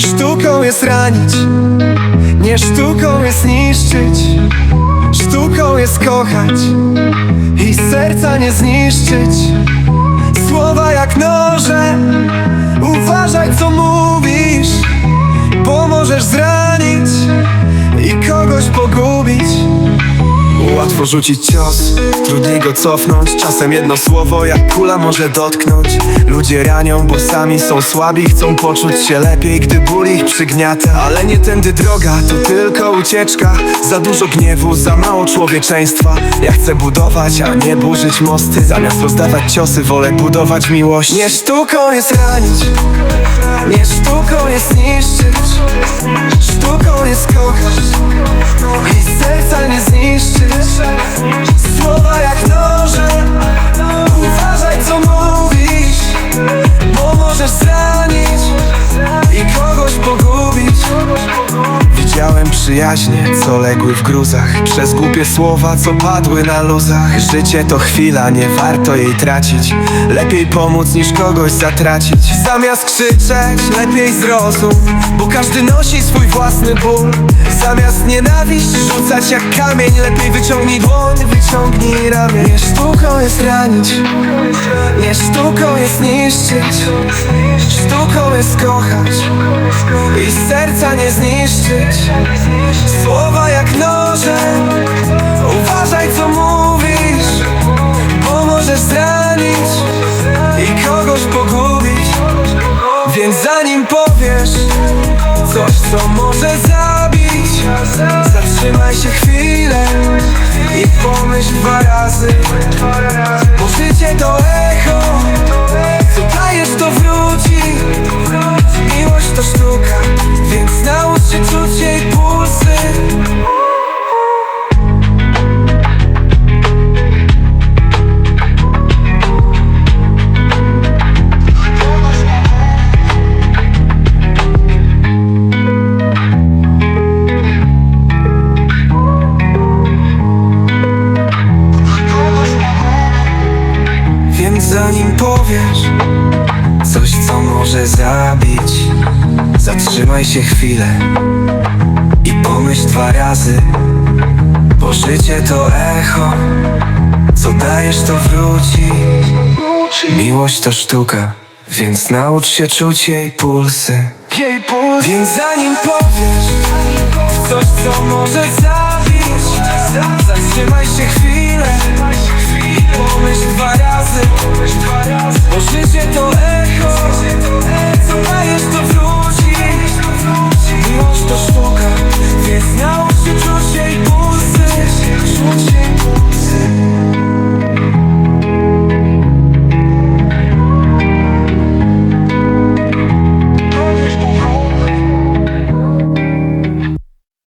Nie sztuką jest ranić Nie sztuką jest niszczyć. Sztuką jest kochać I serca nie zniszczyć. Słowa jak noże Uważaj co mówisz Łatwo rzucić cios, trudniej go cofnąć. Czasem jedno słowo jak kula może dotknąć. Ludzie ranią, bo sami są słabi Chcą poczuć się lepiej, gdy ból ich przygniata. Ale nie tędy droga, to tylko ucieczka. Za dużo gniewu, za mało człowieczeństwa. Ja chcę budować, a nie burzyć mosty. Zamiast rozdawać ciosy, wolę budować miłość. Nie sztuką jest ranić Nie sztuką jest niszczyć Bo możesz zranić przyjaźnie, co legły w gruzach. Przez głupie słowa, co padły na luzach. Życie to chwila, nie warto jej tracić. Lepiej pomóc niż kogoś zatracić. Zamiast krzyczeć, lepiej zrozum Bo każdy nosi swój własny ból. Zamiast nienawiść rzucać jak kamień Lepiej wyciągnij dłoń, wyciągnij ramię. Nie sztuką jest ranić Nie sztuką jest niszczyć. Sztuką jest kochać I serca nie zniszczyć Słowa jak noże. Uważaj co mówisz Bo możesz zranić I kogoś pogubić. Więc zanim powiesz Coś co może zabić Zatrzymaj się chwilę I pomyśl dwa razy. Bo życie to echo może zabić. Zatrzymaj się chwilę I pomyśl dwa razy. Bo życie to echo Co dajesz to wróci. Miłość to sztuka Więc naucz się czuć jej pulsy. Jej pulsy. Więc zanim powiesz Coś co może zabić Zatrzymaj się chwilę